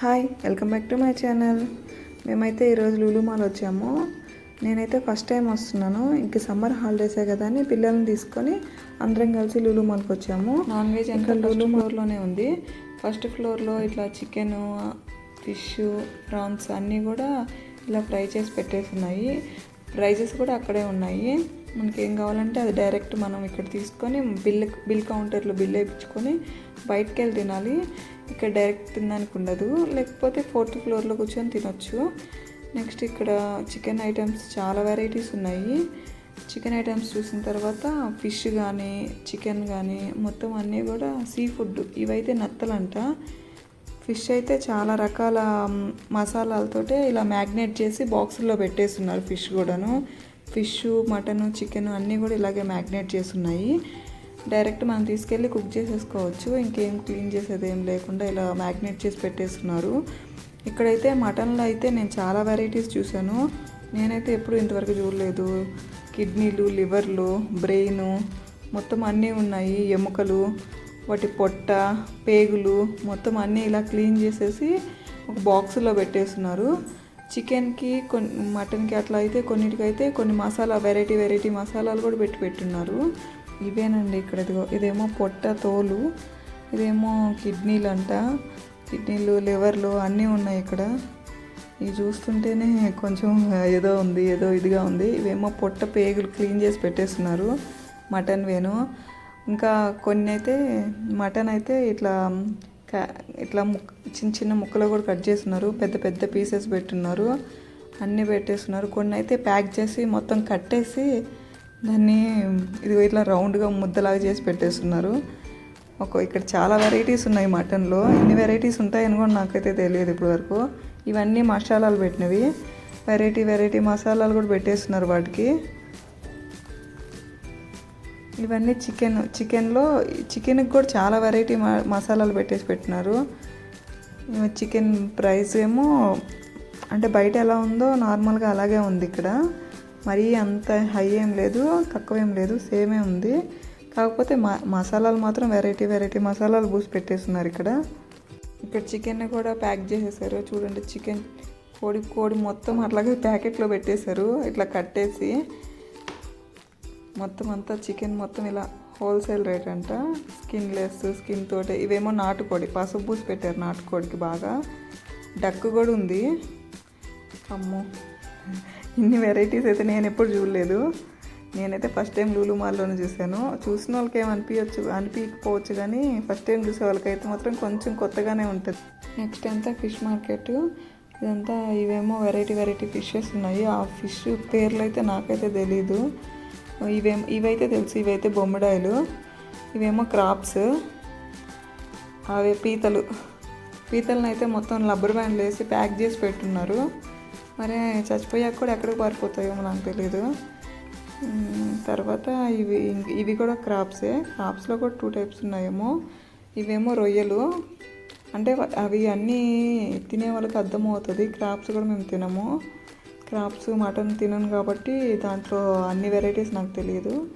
Hi welcome back to my channel. మేమైతే ఈరోజు Lulu mall వచ్చాము. నేనైతే ఫస్ట్ టైం వస్తున్నాను. ఇంక సమ్మర్ హాలిడేసే కదా అని పిల్లల్ని తీసుకొని అందరం కలిసి లూలు మాల్కి వచ్చాము. నాన్ వెజ్ ఇంకా లూలు మాల్లోనే ఉంది. ఫస్ట్ ఫ్లోర్లో ఇట్లా చికెన్ ఫిష్ ప్రాన్స్ అన్నీ కూడా ఇలా ఫ్రై చేసి పెట్టేస్తున్నాయి ప్రైజెస్ కూడా అక్కడే ఉన్నాయి. మనకి ఏం కావాలంటే అది డైరెక్ట్ మనం ఇక్కడ తీసుకొని బిల్ బిల్ కౌంటర్లో బిల్ వేయించుకొని బయటకు వెళ్ళి తినాలి. ఇక్కడ డైరెక్ట్ తినడానికి ఉండదు. లేకపోతే ఫోర్త్ ఫ్లోర్లో కూర్చొని తినొచ్చు. నెక్స్ట్ ఇక్కడ చికెన్ ఐటమ్స్ చాలా వెరైటీస్ ఉన్నాయి. చికెన్ ఐటమ్స్ చూసిన తర్వాత ఫిష్ కానీ చికెన్ కానీ మొత్తం అన్నీ కూడా సీ ఫుడ్ ఇవైతే నత్తలంట. ఫిష్ అయితే చాలా రకాల మసాలాలతో మసాలాలతోటే ఇలా మ్యాగ్నేట్ చేసి బాక్సుల్లో పెట్టేస్తున్నారు ఫిష్ కూడాను. ఫిష్ మటన్ చికెన్ అన్నీ కూడా ఇలాగే మ్యాగ్నేట్ చేస్తున్నాయి. డైరెక్ట్ మనం తీసుకెళ్ళి కుక్ చేసేసుకోవచ్చు. ఇంకేం క్లీన్ చేసేది ఏం లేకుండా ఇలా మ్యాగ్నేట్ చేసి పెట్టేస్తున్నారు. ఇక్కడైతే మటన్లో అయితే నేను చాలా వెరైటీస్ చూశాను. నేనైతే ఎప్పుడు ఇంతవరకు చూడలేదు. కిడ్నీలు లివర్లు బ్రెయిన్ మొత్తం అన్నీ ఉన్నాయి. ఎముకలు వాటి పొట్ట పేగులు మొత్తం అన్నీ ఇలా క్లీన్ చేసేసి ఒక బాక్సులో పెట్టేస్తున్నారు. చికెన్కి కొన్ని మటన్కి అట్లా అయితే కొన్నిటికైతే కొన్ని మసాలా వెరైటీ వెరైటీ మసాలాలు కూడా పెట్టి పెట్టున్నారు. ఇవేనండి ఇక్కడ ఇదిగో ఇదేమో పొట్ట తోలు ఇదేమో కిడ్నీలు అంట. కిడ్నీలు లివర్లు అన్నీ ఉన్నాయి ఇక్కడ. ఇవి చూస్తుంటేనే కొంచెం ఏదో ఉంది ఏదో ఇదిగా ఉంది. ఇవేమో పొట్ట పేగులు క్లీన్ చేసి పెట్టేస్తున్నారు మటన్ వేను. ఇంకా కొన్ని అయితే మటన్ అయితే ఇట్లా క- ఇట్లా ముక్ చిన్న చిన్న ముక్కలు కూడా కట్ చేస్తున్నారు. పెద్ద పెద్ద పీసెస్ పెట్టున్నారు. అన్నీ పెట్టేస్తున్నారు. కొన్ని అయితే ప్యాక్ చేసి మొత్తం కట్టేసి దాన్ని ఇది ఇట్లా రౌండ్గా ముద్దలాగా చేసి పెట్టేస్తున్నారు. ఒక ఇక్కడ చాలా వెరైటీస్ ఉన్నాయి మటన్లో. ఎన్ని వెరైటీస్ ఉంటాయని కూడా నాకైతే తెలియదు ఇప్పటి వరకు ఇవన్నీ మసాలాలు పెట్టినవి. వెరైటీ వెరైటీ మసాలాలు కూడా పెట్టేస్తున్నారు వాటికి. ఇవన్నీ చికెన్ చికెన్లో చికెన్కి కూడా చాలా వెరైటీ మ- మసాలాలు పెట్టేసి పెట్టినారు. చికెన్ ప్రైస్ ఏమో అంటే బయట ఎలా ఉందో నార్మల్గా అలాగే ఉంది ఇక్కడ. మరీ అంత హై ఏం లేదు తక్కువ ఏం లేదు సేమే ఉంది. కాకపోతే మ మసాలాలు మాత్రం వెరైటీ వెరైటీ మసాలాలు పూసి పెట్టేస్తున్నారు ఇక్కడ. ఇక్కడ చికెన్ కూడా ప్యాక్ చేసేసారు. చూడండి చికెన్ కోడి కోడి మొత్తం అట్లాగే ప్యాకెట్లో పెట్టేశారు. ఇట్లా కట్టేసి మొత్తం అంతా చికెన్ మొత్తం ఇలా హోల్సేల్ రేట్ అంట. స్కిన్ లెస్ స్కిన్ తోటి. ఇవేమో నాటుకోడి. పసుపు పూసి పెట్టారు నాటుకోడికి బాగా. డక్ కూడా ఉంది. అమ్మో. ఇన్ని వెరైటీస్ అయితే నేను ఎప్పుడు చూడలేదు. నేనైతే ఫస్ట్ టైం లూలు మాల్లోనే చూశాను. చూసిన వాళ్ళకి ఏం అనిపించచ్చు అనిపించకపోవచ్చు కానీ ఫస్ట్ టైం చూసే వాళ్ళకైతే మాత్రం కొంచెం కొత్తగానే ఉంటుంది. నెక్స్ట్ అంతా ఫిష్ మార్కెట్. ఇదంతా ఇవేమో వెరైటీ వెరైటీ ఫిషెస్ ఉన్నాయి. ఆ ఫిష్ పేర్లు అయితే నాకైతే తెలీదు. ఇవే ఇవైతే తెలుసు ఇవైతే బొమ్మడాయిలు. ఇవేమో క్రాప్స్. అవే పీతలు. పీతలను అయితే మొత్తం రబ్బర్ బ్యాండ్లు వేసి ప్యాక్ చేసి పెట్టున్నారు. మరి చచ్చిపోయాక కూడా ఎక్కడికి పారిపోతాయో నాకు తెలియదు తర్వాత ఇవి ఇవి కూడా క్రాప్సే. క్రాప్స్లో కూడా టూ టైప్స్ ఉన్నాయేమో. ఇవేమో రొయ్యలు. అంటే అవి అన్నీ తినే వాళ్ళకి అర్థమవుతుంది. క్రాప్స్ కూడా మేము తినము. క్రాప్స్ మటన్ తినను కాబట్టి దాంట్లో అన్ని వెరైటీస్ నాకు తెలియదు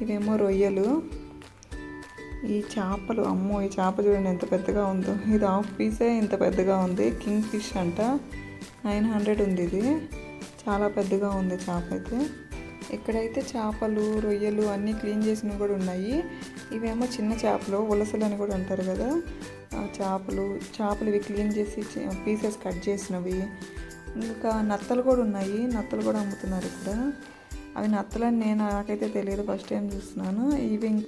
ఇవేమో రొయ్యలు. ఈ చేపలు అమ్మో ఈ చేప చూడండి ఎంత పెద్దగా ఉందో. ఇది హాఫ్ పీసే ఇంత పెద్దగా ఉంది. కింగ్ ఫిష్ అంట. నైన్ హండ్రెడ్ ఉంది ఇది. చాలా పెద్దగా ఉంది చేప అయితే. ఇక్కడైతే చేపలు రొయ్యలు అన్నీ క్లీన్ చేసినవి కూడా ఉన్నాయి. ఇవేమో చిన్న చేపలు ఉలసలు అని కూడా అంటారు కదా. ఆ చేపలు చేపలు ఇవి క్లీన్ చేసి పీసెస్ కట్ చేసినవి. ఇంకా నత్తలు కూడా ఉన్నాయి. నత్తలు కూడా అమ్ముతున్నారు ఇక్కడ. అవి నత్తలని నేను నాకైతే తెలియదు. ఫస్ట్ టైం చూస్తున్నాను. ఇవి